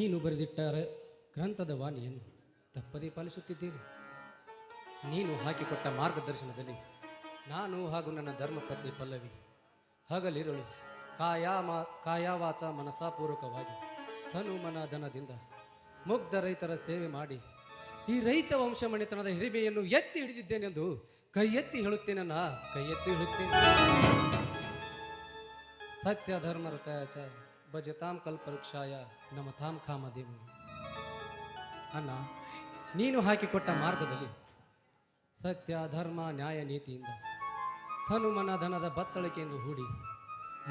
ನೀನು ಬರೆದಿಟ್ಟ ಗ್ರಂಥದ ವಾಣಿಯನ್ನು ತಪ್ಪದೇ ಪಾಲಿಸುತ್ತಿದ್ದೇನೆ ನೀನು ಹಾಕಿಕೊಟ್ಟ ಮಾರ್ಗದರ್ಶನದಲ್ಲಿ ನಾನು ಹಾಗೂ ನನ್ನ ಧರ್ಮಪತ್ನಿ ಪಲ್ಲವಿ ಹಗಲಿರುಳು ಕಾಯಾಮ ಕಾಯವಾಚ ಮನಸಾಪೂರ್ವಕವಾಗಿ ತನು ಮನ ಧನದಿಂದ ಮುಗ್ಧ ರೈತರ ಸೇವೆ ಮಾಡಿ ಈ ರೈತ ವಂಶಮಣಿತನದ ಹಿರಿಮೆಯನ್ನು ಎತ್ತಿ ಹಿಡಿದಿದ್ದೇನೆಂದು ಕೈ ಎತ್ತಿ ನಾ ಕೈ ಎತ್ತಿ ಹೇಳುತ್ತೇನೆ. ಸತ್ಯ ಧರ್ಮ ರಥಯ ಚ ಭಜತಾಂ ಕಲ್ಪವೃಕ್ಷಾಯ ನಮತಾಂ ದೇವ. ಅಣ್ಣ, ನೀನು ಹಾಕಿಕೊಟ್ಟ ಮಾರ್ಗದಲ್ಲಿ ಸತ್ಯ, ಧರ್ಮ, ನ್ಯಾಯ ನೀತಿಯಿಂದ ತನುಮನ ಧನದ ಬತ್ತಳಿಕೆಯನ್ನು ಹೂಡಿ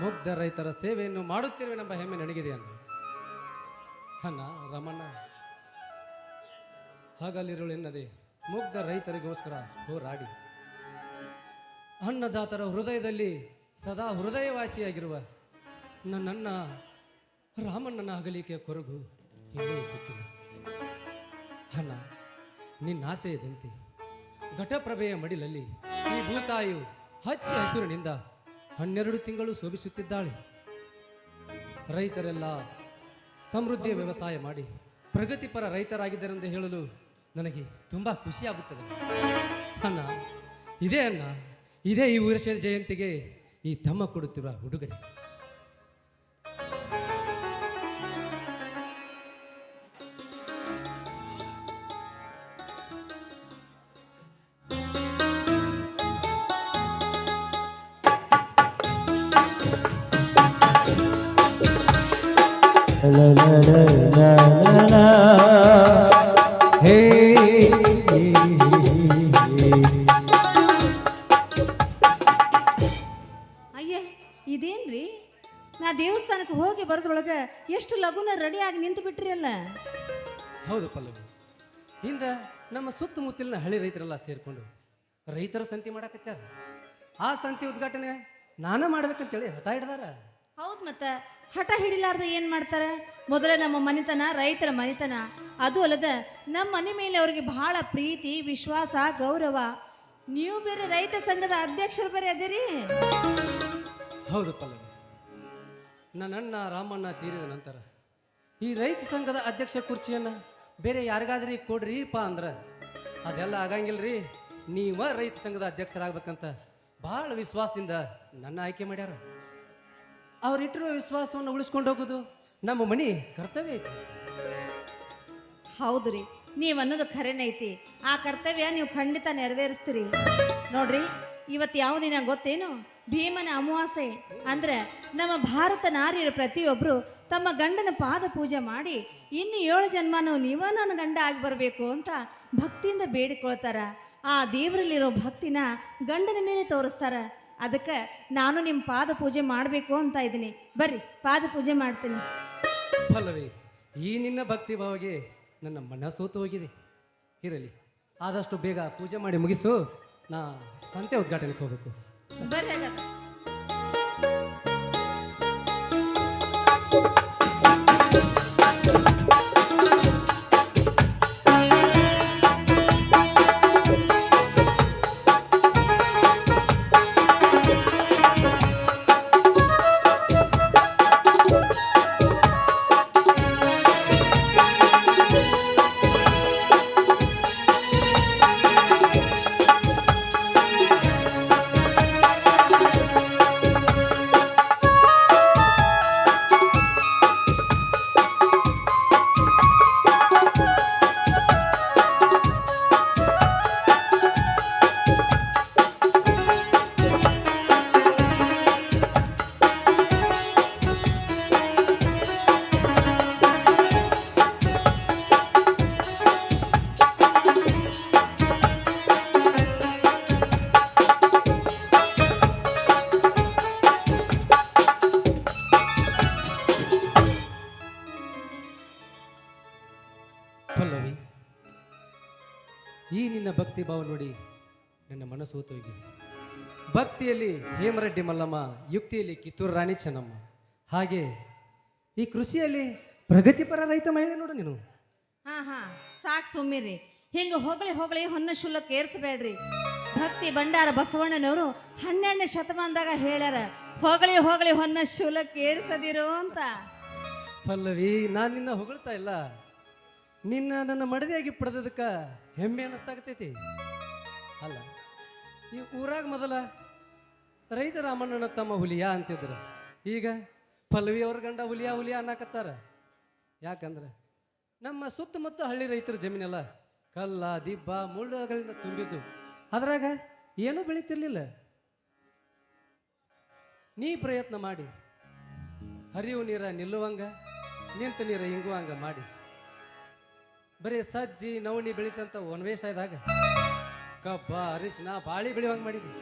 ಮುಗ್ಧ ರೈತರ ಸೇವೆಯನ್ನು ಮಾಡುತ್ತಿರುವೆನೆಂಬ ಹೆಮ್ಮೆ ನನಗಿದೆ ಅಣ್ಣ. ಅಣ್ಣ, ರಮಣ್ಣ, ಹಗಲಿರುಳೆನ್ನದೆ ಮುಗ್ಧ ರೈತರಿಗೋಸ್ಕರ ಹೋರಾಡಿ ಅನ್ನದಾತರ ಹೃದಯದಲ್ಲಿ ಸದಾ ಹೃದಯವಾಸಿಯಾಗಿರುವ ನನ್ನಣ್ಣ ರಾಮಣ್ಣನ ಅಗಲಿಕೆಯ ಕೊರಗು ಗೊತ್ತಿಲ್ಲ ಅಣ್ಣ, ನಿನ್ನ ಆಸೆಯದಂತೆ ಘಟಪ್ರಭೆಯ ಮಡಿಲಲ್ಲಿ ಈ ಭೂತಾಯು ಹಚ್ಚ ಹಸಿರಿನಿಂದ ಹನ್ನೆರಡು ತಿಂಗಳು ಶೋಭಿಸುತ್ತಿದ್ದಾಳೆ. ರೈತರೆಲ್ಲ ಸಮೃದ್ಧಿಯ ವ್ಯವಸಾಯ ಮಾಡಿ ಪ್ರಗತಿಪರ ರೈತರಾಗಿದ್ದರೆಂದು ಹೇಳಲು ನನಗೆ ತುಂಬ ಖುಷಿಯಾಗುತ್ತದೆ. ಅಣ್ಣ, ಇದೇ ಅಣ್ಣ, ಇದೇ ಈ ವೀರಶೈಲ ಜಯಂತಿಗೆ ಈ ತಮ್ಮ ಕೊಡುತ್ತಿರುವ ಉಡುಗೊರೆ. ಇದೇನ್ರಿ? ನಾ ದೇವಸ್ಥಾನಕ್ಕೆ ಹೋಗಿ ಬರೋದ್ರೊಳಗೆ ಎಷ್ಟು ಲಗುನ ರೆಡಿಯಾಗಿ ನಿಂತು ಬಿಟ್ರಿ ಅಲ್ಲ ಹೌದು ಪಲ್ಲವಿ. ಹಿಂದ ನಮ್ಮ ಸುತ್ತಮುತ್ತಲಿನ ಹಳ್ಳಿ ರೈತರೆಲ್ಲ ಸೇರಿಕೊಂಡು ರೈತರ ಸಂತಿ ಮಾಡಕತ್ತಾರ. ಆ ಸಂತಿ ಉದ್ಘಾಟನೆ ನಾನ ಮಾಡ್ಬೇಕಂತೇಳಿ ಹಠ ಹಿಡ್ದಾರ. ಹೌದು ಮತ್ತ. ಹಠ ಹಿಡಿಲಾರ್ದ ಏನ್ ಮಾಡ್ತಾರ? ಮೊದಲ ನಮ್ಮ ಮನೆತನ, ರೈತರ ಮನೆತನ. ಅದು ಅಲ್ಲದ ನಮ್ಮ ಮನೆ ಮೇಲೆ ಅವ್ರಿಗೆ ಬಹಳ ಪ್ರೀತಿ, ವಿಶ್ವಾಸ, ಗೌರವ. ನೀವು ಬೇರೆ ರೈತ ಸಂಘದ ಅಧ್ಯಕ್ಷರು ಬೇರೆ ಅದಿರಿ? ಹೌದು ಪಲ್ಲವಿ. ನನ್ನಣ್ಣ ರಾಮಣ್ಣ ತೀರಿದ ನಂತರ ಈ ರೈತ ಸಂಘದ ಅಧ್ಯಕ್ಷ ಕುರ್ಚಿಯನ್ನ ಬೇರೆ ಯಾರಿಗಾದ್ರಿ ಕೊಡ್ರಿಪ್ಪ ಅಂದ್ರ. ಅದೆಲ್ಲ ಆಗಂಗಿಲ್ರಿ. ನೀವ ರೈತ ಸಂಘದ ಅಧ್ಯಕ್ಷರಾಗ್ಬೇಕಂತ ಬಹಳ ವಿಶ್ವಾಸದಿಂದ ನನ್ನ ಆಯ್ಕೆ ಮಾಡ್ಯಾರ. ಅವ್ರಿಟ್ಟಿರುವ ವಿಶ್ವಾಸವನ್ನು ಉಳಿಸ್ಕೊಂಡು ಹೋಗೋದು ನಮ್ಮ ಮನಿ ಕರ್ತವ್ಯ ಐತಿ. ಹೌದು ರೀ, ನೀವು ಅನ್ನೋದು ಖರೇನ ಆ ಕರ್ತವ್ಯ ನೀವು ಖಂಡಿತ ನೆರವೇರಿಸ್ತೀರಿ. ನೋಡ್ರಿ ಇವತ್ತು ಯಾವ ದಿನ ಗೊತ್ತೇನು? ಭೀಮನ ಅಮಾವಾಸ್ಯೆ. ಅಂದ್ರೆ ನಮ್ಮ ಭಾರತ ನಾರಿಯರು ಪ್ರತಿಯೊಬ್ಬರು ತಮ್ಮ ಗಂಡನ ಪಾದ ಪೂಜೆ ಮಾಡಿ, ಇನ್ನು ಏಳು ಜನ್ಮನೂ ನೀವ ನನ್ನ ಗಂಡ ಆಗಿ ಬರಬೇಕು ಅಂತ ಭಕ್ತಿಯಿಂದ ಬೇಡಿಕೊಳ್ತಾರ. ಆ ದೇವರಲ್ಲಿರೋ ಭಕ್ತಿನ ಗಂಡನ ಮೇಲೆ ತೋರಿಸ್ತಾರ. ಅದಕ್ಕೆ ನಾನು ನಿಮ್ಮ ಪಾದ ಪೂಜೆ ಮಾಡಬೇಕು ಅಂತ ಇದ್ದೀನಿ. ಬರ್ರಿ ಪಾದ ಪೂಜೆ ಮಾಡ್ತೀನಿ. ಪಲ್ಲವಿ ಈ ನಿನ್ನ ಭಕ್ತಿ ಭಾವಗೆ ನನ್ನ ಮನ ಸೋತು ಹೋಗಿದೆ. ಇರಲಿ ಆದಷ್ಟು ಬೇಗ ಪೂಜೆ ಮಾಡಿ ಮುಗಿಸು. ನಾ ಸಂತೆ ಉದ್ಘಾಟನೆಗೆ ಹೋಗಬೇಕು. ಬರ್ರಿ ಹಾಗಾದ್ರೆ. ಭಕ್ತಿ ಭಾವ ನೋಡಿ ನನ್ನ ಮನಸ್ಸು ಹೋಗಿದೆ ಭಕ್ತಿಯಲ್ಲಿ ಹೇಮರೆಡ್ಡಿ ಮಲ್ಲಮ್ಮ ಯುಕ್ತಿಯಲ್ಲಿ ಕಿತ್ತೂರು ರಾಣಿ ಚೆನ್ನಮ್ಮ. ಹಾಗೆ ಈ ಕೃಷಿಯಲ್ಲಿ ಪ್ರಗತಿಪರ ರೈತ ಮಹಿಳೆ ನೋಡು ನೀನು. ಹಾ ಹಾ ಸಾಕು ಸುಮ್ಮಿರಿ ಹಿಂಗ ಹೊಗಳಿ ಹೊಗಳಿ ಹೊನ್ನ ಶುಲ್ಲಕ್ಕೆ ಏರ್ಸಬೇಡ್ರಿ ಭಕ್ತಿ ಭಂಡಾರ ಬಸವಣ್ಣನವರು ಹನ್ನೆರಡನೇ ಶತಮಾನದಾಗ ಹೇಳ್ಯಾರ ಹೊಗಳಿ ಹೊಗಳಿ ಹೊನ್ನ ಶುಲ್ಲಕ್ಕೆ ಏರ್ಸದಿರು ಅಂತ. ಪಲ್ಲವಿ ನಾನು ನಿನ್ನ ಹೊಗಳ್ತಾ ಇಲ್ಲ. ನಿನ್ನ ನನ್ನ ಮಡದಿಯಾಗಿ ಪಡೆದದಕ್ಕ ಹೆಮ್ಮೆ ಅನ್ನಿಸ್ತಾಗತೈತಿ. ಅಲ್ಲ, ಈ ಊರಾಗ ಮೊದಲ ರೈತ ರಾಮಣ್ಣನ ತಮ್ಮ ಹುಲಿಯ ಅಂತಿದ್ರು. ಈಗ ಪಲ್ವಿ ಗಂಡ ಹುಲಿಯ ಹುಲಿಯ ಅನ್ನಕತ್ತಾರ. ಯಾಕಂದ್ರೆ ನಮ್ಮ ಸುತ್ತಮುತ್ತ ಹಳ್ಳಿ ರೈತರ ಜಮೀನೆಲ್ಲ ಕಲ್ಲ, ದಿಬ್ಬ ಮುಳ್ಳುಗಳಿಂದ ತುಂಬಿದ್ದು. ಅದ್ರಾಗ ಏನೂ ಬೆಳೀತಿರ್ಲಿಲ್ಲ. ನೀ ಪ್ರಯತ್ನ ಮಾಡಿ. ಹರಿವು ನೀರ ನಿಲ್ಲುವಂಗ, ನಿಂತ ನೀರ ಇಂಗುವಂಗ ಮಾಡಿ. ಬರೀ ಸಜ್ಜಿ, ನವಣಿ ಬೆಳೀತಂತ ಒಣವೇಸಾಯದಾಗ ಕಬ್ಬ ಅರಿಶಿನ ಬಾಳಿ ಬೆಳೆಯುವಂಗ ಮಾಡಿದ್ವಿ.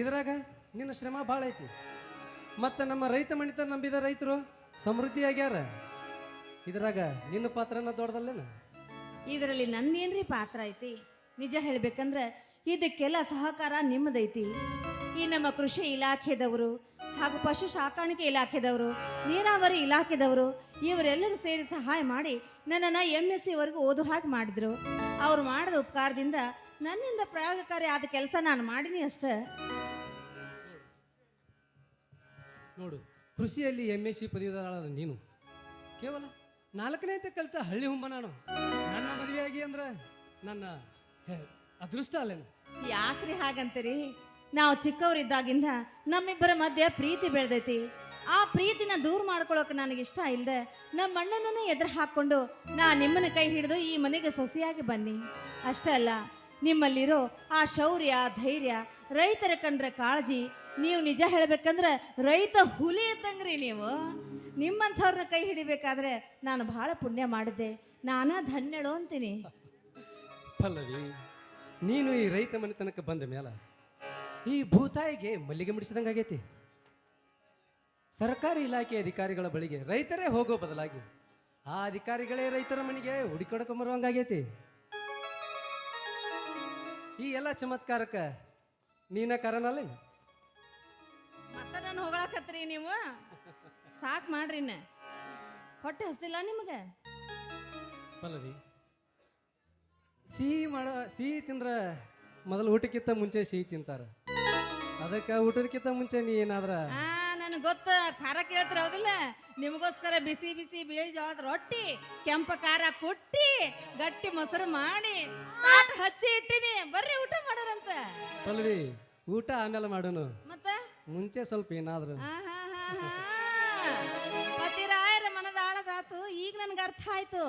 ಇದ್ರಾಗ ನಿನ್ನ ಶ್ರಮ ಭಾಳ ಐತಿ. ಮತ್ತು ನಮ್ಮ ರೈತ ಮಣಿತ ನಂಬಿದ ರೈತರು ಸಮೃದ್ಧಿ ಆಗ್ಯಾರ. ಇದ್ರಾಗ ನಿನ್ನ ಪಾತ್ರನ ದೊಡ್ಡದಲ್ಲೇನ? ಇದರಲ್ಲಿ ನನ್ನೇನ್ರಿ ಪಾತ್ರ ಐತಿ? ನಿಜ ಹೇಳ್ಬೇಕಂದ್ರೆ ಇದಕ್ಕೆಲ್ಲ ಸಹಕಾರ ನಿಮ್ಮದೈತಿ. ಈ ನಮ್ಮ ಕೃಷಿ ಇಲಾಖೆದವರು ಹಾಗೂ ಪಶು ಸಾಕಾಣಿಕೆ ಇಲಾಖೆದವರು ನೀರಾವರಿ ಇಲಾಖೆದವರು ಇವರೆಲ್ಲರೂ ಸೇರಿ ಸಹಾಯ ಮಾಡಿ ನನ್ನನ್ನು ಎಂ ಎಸ್ ಸಿವರೆಗೂ ಓದು ಹಾಗೆ ಮಾಡಿದ್ರು. ಅವ್ರು ಮಾಡಿದ ಉಪಕಾರದಿಂದ ನನ್ನಿಂದ ಪ್ರಯೋಗಕಾರಿ ಆದ ಕೆಲಸ ನಾನು ಮಾಡೀನಿ ಅಷ್ಟೇ. ನೋಡು ಕೃಷಿಯಲ್ಲಿ ಎಂ ಎಸ್ ಸಿ ಪದವೀಧರಳಾದ ನೀನು. ಕೇವಲ ನಾಲ್ಕನೇ ಅಂತ ಕಲಿತ ಹಳ್ಳಿ ಹುಂಬ ನಾನು. ನನ್ನ ಮದುವೆಯಾಗಿ ಅಂದ್ರೆ ನನ್ನ ಅದೃಷ್ಟ ಅಲ್ಲೇನು? ಯಾಕ್ರಿ ಹಾಗಂತೀರಿ? ನಾವು ಚಿಕ್ಕವರಿದ್ದಾಗಿಂದ ನಮ್ಮಿಬ್ಬರ ಮಧ್ಯೆ ಪ್ರೀತಿ ಬೆಳೆದೈತಿ. ಆ ಪ್ರೀತಿನ ದೂರ ಮಾಡ್ಕೊಳ್ಳೋಕೆ ನನಗೆ ಇಷ್ಟ ಇಲ್ಲದೆ ನಮ್ಮ ಅಣ್ಣನನ್ನೇ ಎದುರು ಹಾಕ್ಕೊಂಡು ನಾ ನಿಮ್ಮನ್ನ ಕೈ ಹಿಡಿದು ಈ ಮನೆಗೆ ಸೊಸೆಯಾಗಿ ಬನ್ನಿ. ಅಷ್ಟೇ ಅಲ್ಲ, ನಿಮ್ಮಲ್ಲಿರೋ ಆ ಶೌರ್ಯ, ಧೈರ್ಯ, ರೈತರ ಕಂಡ್ರೆ ಕಾಳಜಿ, ನೀವು ನಿಜ ಹೇಳ್ಬೇಕಂದ್ರೆ ರೈತ ಹುಲಿ ಇದ್ದಂಗ್ರಿ ನೀವು. ನಿಮ್ಮಂಥವ್ರನ್ನ ಕೈ ಹಿಡಿಬೇಕಾದ್ರೆ ನಾನು ಬಹಳ ಪುಣ್ಯ ಮಾಡಿದ್ದೆ. ನಾನಾ ಧನ್ಯಳು ಅಂತೀನಿ. ಪಲ್ಲವಿ, ನೀನು ಈ ರೈತ ಮನೆತನಕ್ಕೆ ಬಂದ ಮೇಲ ಈ ಭೂತಾಯಿಗೆ ಮಲ್ಲಿಗೆ ಮುಡಿಸಿದಂಗೆ ಆಗೈತಿ. ಸರ್ಕಾರಿ ಇಲಾಖೆ ಅಧಿಕಾರಿಗಳ ಬಳಿಗೆ ರೈತರೇ ಹೋಗೋ ಬದಲಾಗಿ ಆ ಅಧಿಕಾರಿಗಳೇ ರೈತರ ಮನೆಗೆ ಹುಡುಕೊಡ್ಕೊಂಬರುವಂಗಾಗೈತಿ ಈ ಎಲ್ಲ ಚಮತ್ಕಾರಕ್ಕ ನೀನ ಕಾರಣ ಅಲ್ಲ ಮತ್ತೆ ನಾನು ಹೊಗಳಕತ್ರಿ ನೀವು? ಸಾಕು ಮಾಡ್ರಿ ಹೊಟ್ಟೆ ಹಸಿಲ್ಲ ನಿಮಗೆ? ಪಲ್ಲವಿ ಸಿಹಿ ಮಾಡೋ ಸಿಹಿ ತಿಂದ್ರ ಮೊದಲು ಊಟಕ್ಕಿಂತ ಮುಂಚೆ ಸಿಹಿ ತಿಂತಾರ. ಅದಕ್ಕೆ ಊಟದಕ್ಕಿಂತ ಮುಂಚೆ ನೀ ಏನಾದ್ರ? ಆ ನನಗೆ ಗೊತ್ತ. ಖಾರ ಕೇಳ್ತಾರ ಹೌದಿಲ್ಲ? ನಿಮಗೋಸ್ಕರ ಬಿಸಿ ಬಿಸಿ ಬಿಳಿ ಜೋಳದ ರೊಟ್ಟಿ ಕೆಂಪ ಖಾರ ಕುಟ್ಟಿ ಗಟ್ಟಿ ಮೊಸರು ಮಾಡಿ ತಾಟ್ ಹಚ್ಚಿ ಇಟ್ಟಿನಿ. ಬರ್ರಿ ಊಟ ಮಾಡೋರಂತ. ಪಲ್ವಿ ಊಟ ಆಮೇಲೆ ಮಾಡೋನು. ಮತ್ತ? ಮುಂಚೆ ಸ್ವಲ್ಪ ಏನಾದ್ರು. ಪತಿ ಪತಿರಾಯರ ಮನದ ಆಳದಾತು. ಈಗ ನನ್ಗೆ ಅರ್ಥ ಆಯ್ತು.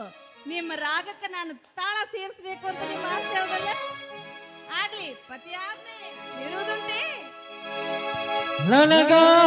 ನಿಮ್ಮ ರಾಗಕ್ಕೆ ನಾನು ತಾಳ ಸೇರಿಸ್ಬೇಕು ಅಂತ ನಿಮ್ಮ ಆಸೆ ಹೌದಲ್ಲ? ಆಗ್ಲಿ ಪತಿ ಆದ್ಮೇಲೆ ಇರುವುದುಂಟೆ ನನಗ